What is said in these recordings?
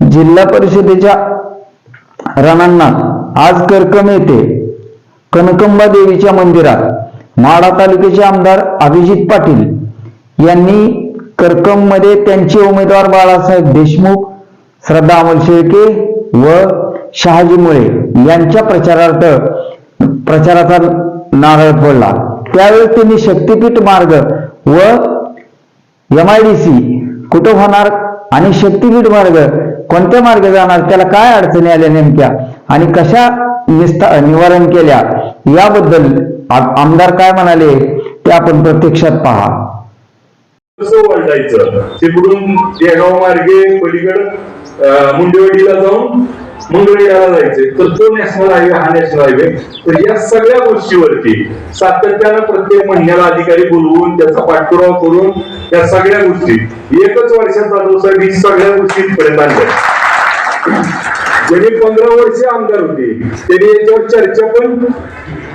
जिल्हा परिषदेच्या रणांना आज करकम येथे कनकंबा देवीच्या मंदिरात माडा तालुक्याचे आमदार अभिजित पाटील यांनी करकममध्ये त्यांचे उमेदवार बाळासाहेब देशमुख श्रद्धा अमोल शेळके व शहाजी मुळे यांच्या प्रचारार्थ प्रचाराचा नारळ फोडला. त्यावेळेस त्यांनी शक्तीपीठ मार्ग व एम आय डी सी कुठं होणार आणि शक्तीपीठ मार्ग कोणत्या मार्ग जाणार त्याला काय अडचणी आल्या नेमक्या आणि कशा निस्ता निवारण केल्या याबद्दल आमदार काय म्हणाले ते आपण प्रत्यक्षात पहा. कसं वळटायचं तिकडून येगाव मार्गे पलीकड मुंडेवाडीला जाऊन मंगळवेढ्याला जायचे तर तो नॅशनल हायवे हा नॅशनल हायवे तर या सगळ्या गोष्टीवरती सातत्यानं प्रत्येक महिन्याला अधिकारी बोलवून त्याचा पाठपुरावा करून या सगळ्या गोष्टी. एकच वर्षात जाधव साहेब ही सगळ्या गोष्टी पर्यंत आणल्या. ज्यांनी पंधरा वर्ष आमदार होते त्यांनी याच्यावर चर्चा पण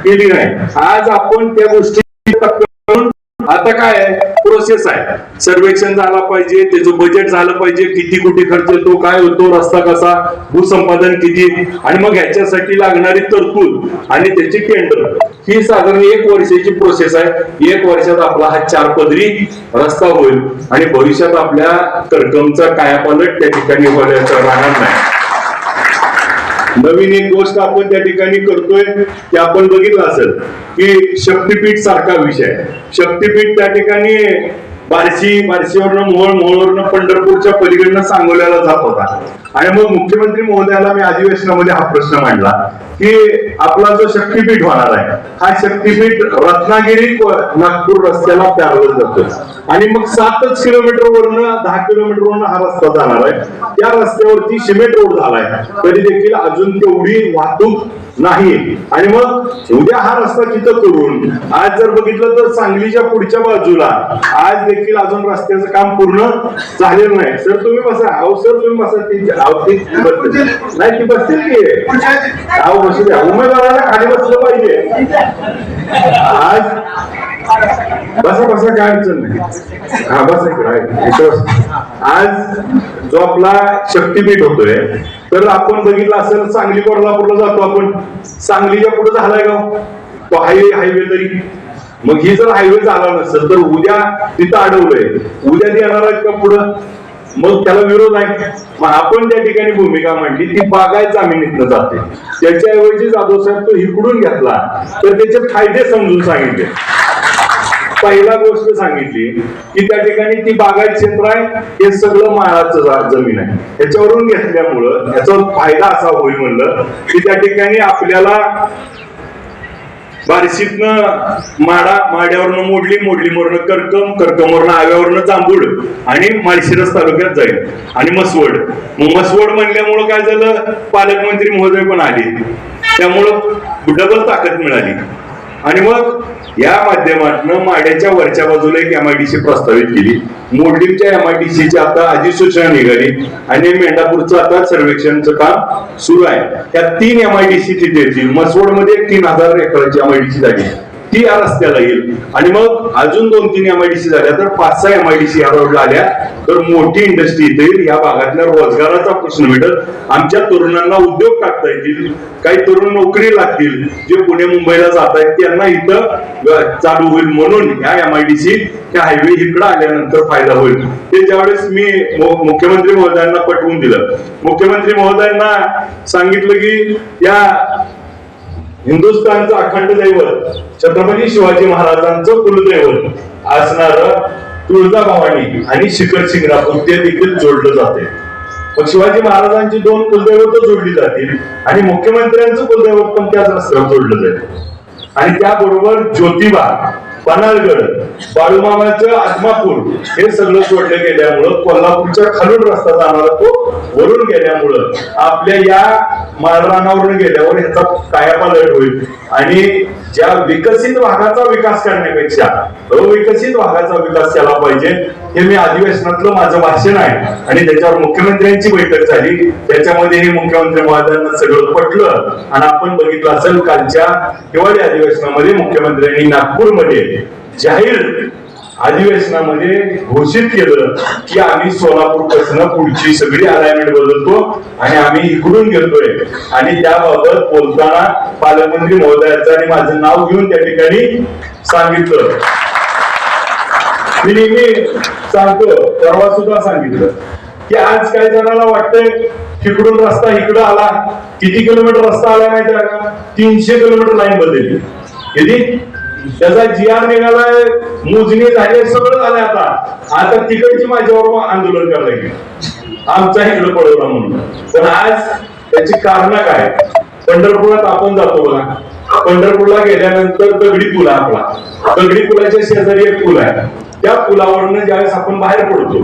केली नाही. आज आपण त्या गोष्टी करून आता काय आहे? प्रोसेस आहे. सर्वेक्षण झाला पाहिजे त्याचं बजेट झालं पाहिजे किती कुठे खर्च येतो काय होतो रस्ता कसा भूसंपादन किती आणि मग ह्याच्यासाठी लागणारी तरतूद आणि त्याची टेंडर ही साधारण एक वर्षाची प्रोसेस आहे. एक वर्षात आपला हा चार पदरी रस्ता होईल आणि भविष्यात आपल्या तरकमचा कायापालट त्या ठिकाणी राहणार नाही. नवीन एक गोष्ट आपण त्या ठिकाणी करतोय ते आपण बघितलं असेल की शक्तीपीठ सारखा विषय. शक्तीपीठ त्या ठिकाणी बार्शी बारशीवरनं मोहोळ मोहोळवरनं पंढरपूरच्या पलीकडनं सांगोल्याला जात होता. आणि मग मुख्यमंत्री महोदयाला मी अधिवेशनामध्ये हा प्रश्न मांडला की आपला जो शक्तीपीठ होणार आहे हा शक्तीपीठ रत्नागिरी नागपूर रस्त्याला पॅरल जातो आणि मग सातच किलोमीटर वरनं दहा किलोमीटर वरनं हा रस्ता जाणार आहे. त्या रस्त्यावरती सिमेंट रोड झालाय. तरी देखील अजून तेवढी वाहतूक नाही. आणि मग उद्या हा रस्ता तिथं करून आज जर बघितलं तर सांगलीच्या पुढच्या बाजूला आज देखील अजून रस्त्याचं काम पूर्ण झालेलं नाही. सर तुम्ही बसा. अहो सर तुम्ही बसा. ती अहो, बसतील. नाही ती बसतील की अहो बसू द्या उमेदवाराला खाली बसलं पाहिजे. आज बसा बसा काय अडचण नाही. हा बस आज जो आपला शक्तीपीठ होतोय. तर आपण बघितलं असेल सांगली कोल्हापूरला जातो आपण. सांगलीच्या पुढे झालाय गाव हो? तो हायवे हायवे तरी. मग ही जर हायवे झाला नसेल तर उद्या तिथं अडवलंय. उद्या ती येणार आहेत का पुढं? मग त्याला विरोध आहे. मग आपण त्या ठिकाणी भूमिका मांडली ती बागायत जमिनीतनं जाते. त्याच्याऐवजी जाधव साहेब तो हिकडून घेतला. तर त्याचे फायदे समजून सांगितले. पहिला गोष्ट सांगितली की त्या ठिकाणी ती बागायत क्षेत्र आहे. हे सगळं माळाचं जमीन आहे. याच्यावरून घेतल्यामुळं याचा फायदा असा होईल म्हणलं की त्या ठिकाणी आपल्याला बार्शीतनं माडा माड्यावरनं मोडली मोडली मोरनं करकम करकमवरनं आव्यावरनं जांभूड आणि माळशिरस तालुक्यात जाईल. आणि मसवड मग मसवड म्हणल्यामुळं काय झालं? पालकमंत्री महोदय पण आले. त्यामुळं डबल ताकद मिळाली. आणि मग या माध्यमातून माड्याच्या वरच्या बाजूला एक एम आय डी सी प्रस्तावित केली. मोडलिंगच्या एम आय डी सीची आता अधिसूचना निघाली आणि मेंढापूरचं आता सर्वेक्षणचं काम सुरू आहे. त्या तीन एम आय डी सी तिथे येतील. मसवडमध्ये तीन हजार एकराची सी झाली ती या रस्त्याला येईल. आणि मग अजून दोन तीन एमआयडीसी झाल्या तर पाच सहा एमआयडीसी या रोडला आल्या तर मोठी इंडस्ट्री इथे येईल. या भागातल्या रोजगाराचा प्रश्न मिळेल आमच्या तरुणांना उद्योग टाकता येतील. काही तरुण नोकरी लागतील. जे पुणे मुंबईला जात आहेत त्यांना इथं चालू होईल म्हणून ह्या एमआयडीसी त्या हायवे इकडे आल्यानंतर फायदा होईल. ते ज्यावेळेस मी मुख्यमंत्री महोदयांना पटवून दिलं. मुख्यमंत्री महोदयांना सांगितलं की या हिंदुस्थानचं अखंड दैवत छत्रपती शिवाजी महाराजांचं कुलदैवत असणार तुळजाभवानी आणि शिखर शिंगणापूर ते देखील जोडलं जाते. मग शिवाजी महाराजांची दोन कुलदैवत जोडली जातील आणि मुख्यमंत्र्यांचं कुलदैवत पण त्याच रस्त्यावर जोडलं जाईल. आणि त्याबरोबर ज्योतिबा पन्हाळगड बाळूमामाचं आत्मापूर हे सगळं सोडलं गेल्यामुळं कोल्हापूरच्या खालून रस्ता जाणारा तो वरून गेल्यामुळं आपल्या या माळरानावरून गेल्यावर ह्याचा कायापालट होईल. आणि ज्या विकसित भागाचा विकास करण्यापेक्षा अविकसित भागाचा विकास केला पाहिजे हे मी अधिवेशनातलं माझं भाषण आहे. आणि त्याच्यावर मुख्यमंत्र्यांची बैठक झाली. त्याच्यामध्ये हे मुख्यमंत्री महोदयांना सगळं पटलं. आणि आपण बघितलं असेल कालच्या हिवाळी अधिवेशनामध्ये मुख्यमंत्र्यांनी नागपूरमध्ये जाहीर अधिवेशनामध्ये घोषित केलं की आम्ही सोलापूरपासून पुढची सगळी अलाइनमेंट बदलतो आणि आम्ही इकडून घेतोय. आणि त्याबाबत बोलताना पालकमंत्री महोदयाचं आणि माझं नाव घेऊन त्या ठिकाणी सांगितलं. मी नेहमी सांगतो परवा सुद्धा सांगितलं की आज काही जणांना वाटतंय तिकडून रस्ता इकडं आला किती किलोमीटर रस्ता आला माहिती आहे का? तीनशे किलोमीटर लाईन बदलली किती? त्याचा जी आर निघालाय मोजणी झाली सगळं झालं आता. आता तिकडची माझ्यावर आंदोलन करायला गेली. आमचा इकडं पळवला म्हणून. पण आज त्याची कारण काय? पंढरपुरात आपण जातो बघा. पंढरपूरला गेल्यानंतर दगडी पुला आपला. दगडी पुलाच्या शेजारी एक पूल आहे. त्या पुलावरनं ज्यावेळेस आपण बाहेर पडतो